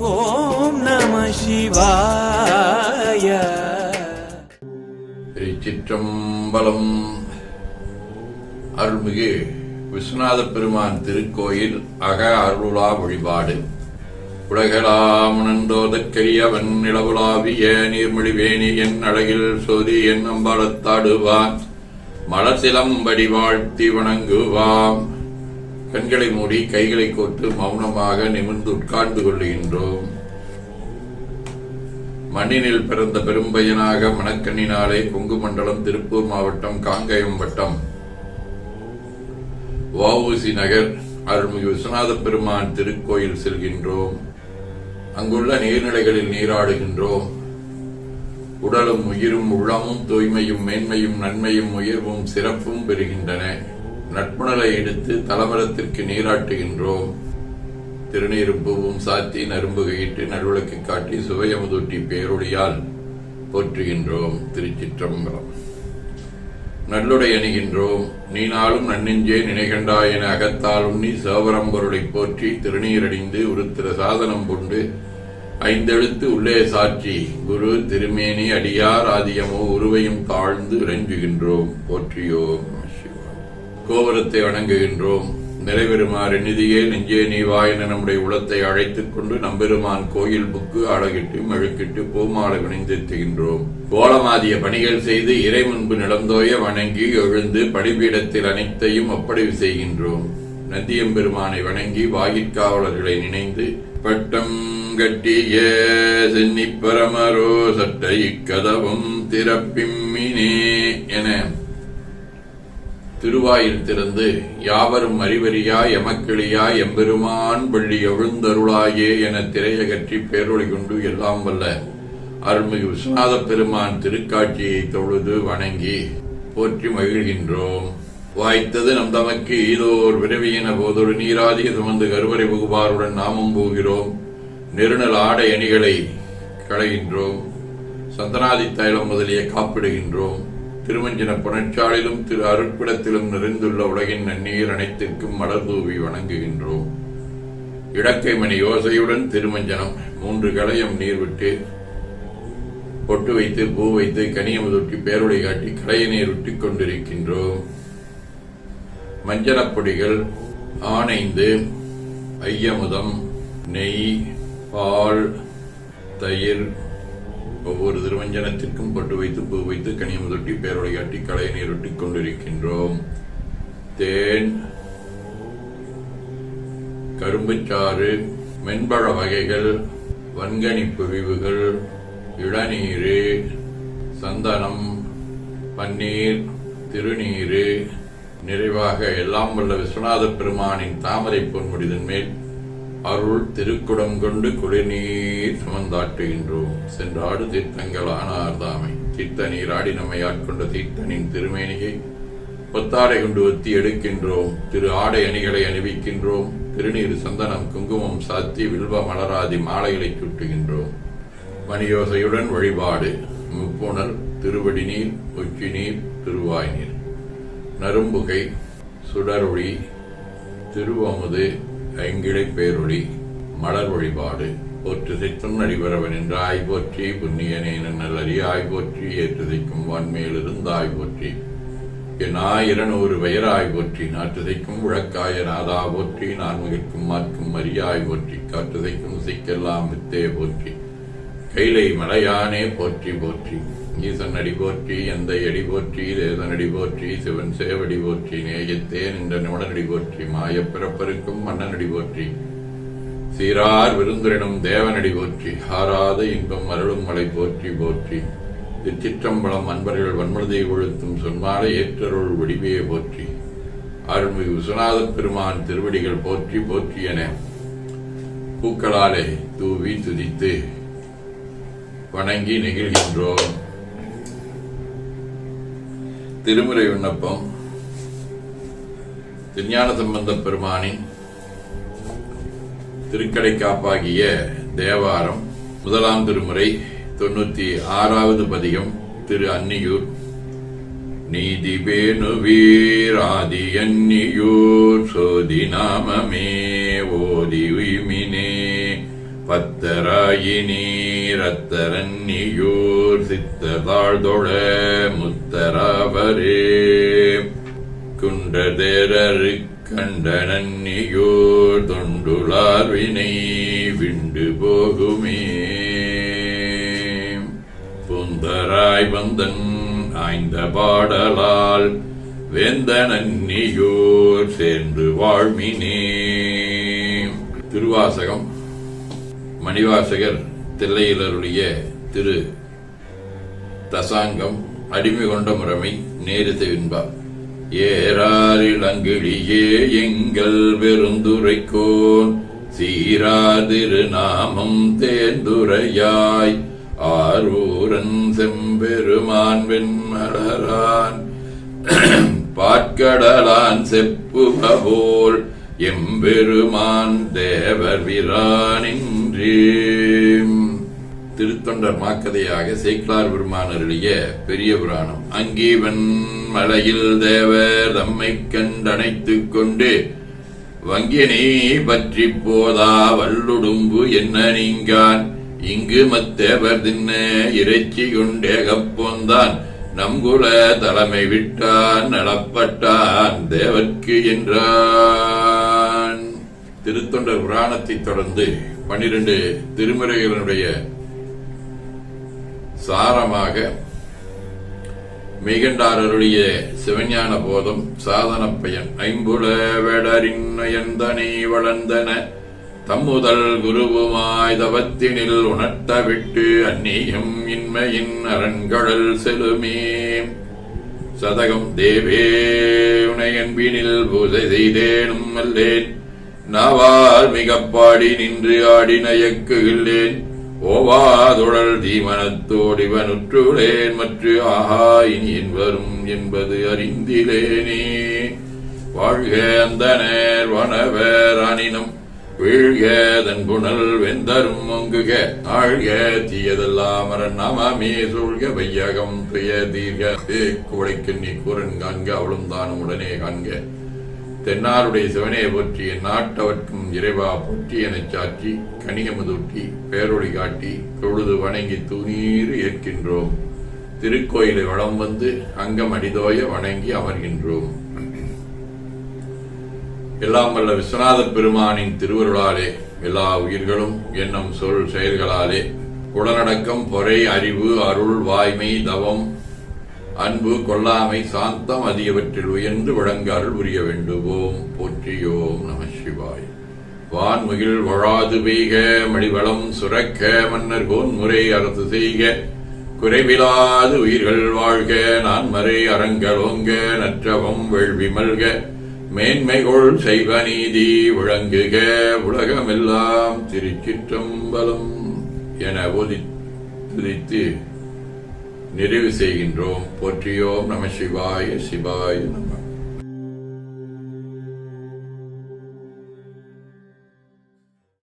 ஓம் நம சிவாய. திருச்சிற்றம்பலம் அருள்மிகு விஸ்வநாத பெருமான் திருக்கோயில் அக அருளா வழிபாடு. உலகலாமுணந்தோதற்கரியவன் நிலவுலாவிய நீர்மொழிவேணி என் அழகில் சோதி என் அம்பாளத்தாடுவான் மலசிலம்படி வாழ்த்தி வணங்குவாம். கண்களை மூடி கைகளை கோர்த்து மௌனமாக நிமிர்ந்து உட்கார்ந்து கொள்ளுகின்றோம். மண்ணினில் பிறந்த பெரும்பையனாக மணக்கண்ணினாலே கொங்கு மண்டலம் திருப்பூர் மாவட்டம் காங்கயம் வட்டம். வஉசி நகர் அருள்மிகு விஸ்வநாத பெருமான் திருக்கோயில் செல்கின்றோம். அங்குள்ள நீர்நிலைகளில் நீராடுகின்றோம். உடலும் உயிரும் உள்ளமும் தூய்மையும் மேன்மையும் நன்மையும் உயர்வும் சிறப்பும் பெறுகின்றன. நட்புணலை எடுத்து தலமரத்திற்கு நீராட்டுகின்றோம். திருநீரும் பூவும் சாத்தி நரும்பு கையிட்டு நடுவிளக்கு காட்டி சுவையமுதூட்டி பேரொழியால் போற்றுகின்றோம் திருச்சிற்றம்பலம். நல்லுடை அணிகின்றோம். நீ நாளும் நன்னெஞ்சே நினைகண்டாய் என அகத்தாலும் நீ சேவரம்பொருளை போற்றி திருநீரடிந்து உருத்திர சாதனம் கொண்டு ஐந்தெழுத்து உள்ளே சாற்றி குரு திருமேனி அடியார் ஆதியமோ உருவையும் தாழ்ந்து இறஞ்சுகின்றோம் போற்றியோம். கோபுரத்தை வணங்குகின்றோம். நிறைவேறுமாறு நிதியே நெஞ்சே நீவா என நம்முடைய உளத்தை அழைத்துக் கொண்டு நம்பெருமான் கோயில் புக்கு அழகிட்டு மெழுக்கிட்டு பூமாலை வினைந்திருத்துகின்றோம் கோலமாதிய பணிகள் செய்து இறை முன்பு நிலந்தோய வணங்கி எழுந்து பணிபீடத்தில் அனைத்தையும் ஒப்படைவு செய்கின்றோம். நந்தியம்பெருமானை வணங்கி வாயிற்காவலர்களை நினைந்து பட்டம் கட்டிய சென்னி பரமரோ சட்டை கதவும் திறப்பிம்மினே திருவாயில் திறந்து யாவரும் அறிவறியா எமக்கிளியா எம்பெருமான் பள்ளி எழுந்தருளாயே என திரையகற்றி பேரொழி கொண்டு எல்லாம் வல்ல அருள்மிகு விஸ்வநாத பெருமான் திருக்காட்சியை தொழுது வணங்கி போற்றி மகிழ்கின்றோம். வாய்த்தது நம் தமக்கு ஈதோர் விரவியின போதொரு நீராதிய சுமந்து கருவறை புகுபாருடன் நாமும் போகிறோம். நெருநல் ஆடை அணிகளை களைகின்றோம். சந்தனாதி தைலம் முதலிய காப்பிடுகின்றோம். திருமஞ்சன புனச்சாலிலும் திரு அருட்பிடத்திலும் நிறைந்துள்ள உலகின் நன்னீர் அனைத்திற்கும் மலர் தூவி வணங்குகின்றோம். இடக்கை மணி யோசையுடன் திருமஞ்சனம் மூன்று களையம் நீர் விட்டு பொட்டு வைத்து பூ வைத்து கனியமுதொட்டி பேருடை காட்டி களையை நீர் கொண்டிருக்கின்றோம். மஞ்சளப் பொடிகள் ஆனைந்து ஐயமுதம் நெய் பால் தயிர் ஒவ்வொரு திருவஞ்சனத்திற்கும் பட்டு வைத்து பூ வைத்து கனியமுதொட்டி பேரொளி காட்டி களைய கொண்டிருக்கின்றோம். தேன் கரும்புச்சாறு மென்பழ வகைகள் வன்கணிப்பு விவுகள் இளநீரு சந்தனம் பன்னீர் திருநீரு நிறைவாக எல்லாம் வல்ல விஸ்வநாத பெருமானின் தாமரை பொன்முடிதன் மேல் அருள் திருக்குடம் கொண்டு குடிநீர் சுமந்தாட்டுகின்றோம் சென்றாடு தீர்த்தங்கள் ஆனார்தாமை. தீர்த்த நீராடி நம்மை ஆட்கொண்ட தீர்த்தனின் திருமேனியை பொத்தாடை கொண்டு ஒத்தி எடுக்கின்றோம். திரு ஆடை அணிகளை அணிவிக்கின்றோம். திருநீர் சந்தனம் குங்குமம் சாத்தி வில்வ மலராதி மாலைகளை சுட்டுகின்றோம். மணியோசையுடன் வழிபாடு. முப்புணர் திருவடி நீர் உச்சி நீர் திருவாய் நீர். நரும்புகை சுடரொளி திருவமுது ஐங்கிழை பேரொழி மலர் வழிபாடு. போற்று சித்தம் நடிபரவன் என்றாய் போற்றி புண்ணியனே நல்லறியாய் போற்றி ஏற்றுதைக்கும் வான்மேலிருந்தாய் போற்றி. என் ஆயிரநூறு பெயராய் போற்றி நாட்டுதைக்கும் விளக்காய நாதா போற்றி நான் நான்முகிற்கும் மாற்கும் மரியாய் போற்றி. காற்றுதைக்கும் சிக்கெல்லாம் வித்தே போற்றி. கைலை மலையானே போற்றி போற்றி. ஈசன் அடி போற்றி எந்த அடி போற்றி தேசனடி போற்றி சிவன் சேவடி போற்றி நேயத்தே நின்ற நிமடனடி போற்றி மாயப் பிறப்பருக்கும் மன்னனடி போற்றி. சீரார் விருந்திரனும் தேவனடி போற்றி ஆராத இன்பம் அருளும் மலை போற்றி போற்றி. திருச்சிற்றம்பலம் அன்பர்கள் வன்மனதை கொழுத்தும் சொன்மாலை ஏற்றருள் வடிவையை போற்றி. அருள்மிகு விஸ்வநாத பெருமான் திருவடிகள் போற்றி போற்றி என பூக்களாலே தூவி துதித்து வணங்கி நெகிழ்கின்றோம். திருமுறை விண்ணப்பம். திருஞான சம்பந்த பெருமானின் திருக்கடை காப்பாகிய தேவாரம் முதலாம் திருமுறை தொண்ணூத்தி ஆறாவது பதிகம் திரு அன்னியூர். நீதி வேணுவீராதி அன்னியூர் சோதி நாமமே ஓதி உய்மினே பத்தராயினீர் அத்தரன்னியூர் சித்ததாழ்தொழ முத்தராவரே. குன்றதேரரு கண்டனன்னியூர் தொண்டுலார் வினை விண்டு போகுமே புந்தராய் வந்தன் ஆய்ந்த பாடலால் வேந்தனன்னியூர் சேர்ந்து வாழ்மினே திருவாசகம் மணிவாசகர் தில்லையிலருடைய திரு தசாங்கம் அடிமை கொண்ட முறைமை நேரிசை விண்பார் ஏறாரில் அங்கிழியே எங்கள் பெருந்துரைக்கோன் சீராதிரு நாமம் தேர்ந்துரையாய். ஆரூரன் செம்பெருமான் வெண்மலரான் பாற்கடலான் செப்புபோல் எம்பெருமான் தேவர் விரானின்றே. திருத்தொண்டர் மாக்கதையாக சேக்கிலார் பெருமானருடைய பெரிய புராணம். அங்கீவன் மலையில் தேவர் தம்மை கண்டனைத்துக் கொண்டு வங்கியனை பற்றி போதா வல்லுடும்பு என்ன நீங்கான்? இங்கு மத்தேவர் தின்ன இறைச்சி கொண்டேகப்போந்தான் நம்குல தலைமை விட்டான் நலப்பட்டான் தேவர்க்கு என்றான். திருத்தொண்டர் புராணத்தைத் தொடர்ந்து பன்னிரண்டு திருமுறைகளுடைய சாரமாக மிகண்டாரருடைய சிவஞான போதம் சாதன பயன் ஐம்புல வேடரின்னயந்தனை வளர்ந்தன. தம்முதல் குருவுமாய் தவத்தினில் உணர்த்த விட்டு அந்நியம் இன்மையின் அரண்கடல் செலுமே. சதகம் தேவே உனையன்பினில் பூஜை செய்தேனும் அல்லேன். நாவால் மிகப்பாடி நின்று ஆடி நயக்குகில்லேன் ஓவாதுழல் தீமனத்தோடிவனுற்றுளேன் மற்ற ஆஹா இனி என் வரும் என்பது அறிந்திலேனே. வாழ்க அந்த நேர் வனவேர் அனினம் வீழ்க தன் புனல் வெந்தரும் ஒங்குக ஆழ்க தீயதெல்லாம் நமமே சூழ்க வையகம் துய தீர்க. குவளைக்கு நீ கூறன் காண்க அவளும் தானும் உடனே காண்க. தென்னாருடைய சிவனையை போற்றி என் நாட்டவர்க்கும் இறைவா போற்றி எனச் சாற்றி கனியமுதூட்டி பேரொழி காட்டி தொழுது வணங்கி தூணீர் ஏற்கின்றோம். திருக்கோயிலை வளம் வந்து அங்கம் அடிதோய வணங்கி அமர்கின்றோம். எல்லாம் வல்ல விஸ்வநாத பெருமானின் திருவருளாலே எல்லா உயிர்களும் எண்ணம் சொல் செயல்களாலே உடனடக்கம் பொறை அறிவு அருள் வாய்மை தவம் அன்பு கொல்லாமை சாந்தம் அதிகவற்றில் உயர்ந்து வழங்க புரிய வேண்டுவோம். போற்றியோம் நம சிவாய். வான்முகில் வழாது பெய்க மடிவளம் சுரக்க மன்னர் கோன்முறை அரசு செய்க. குறைவிலாது உயிர்கள் வாழ்க நான் மறை அறங்களோங்க நற்றவம் வெள்விமல்க மல்க. மேன்மைகொள் செய்வ நீதி விளங்குக உலகமெல்லாம் திருச்சிற்றம்பலம் என ஒதி துதித்து நிறைவு செய்கின்றோம். போற்றியோம் நம சிவாய சிவாய நம.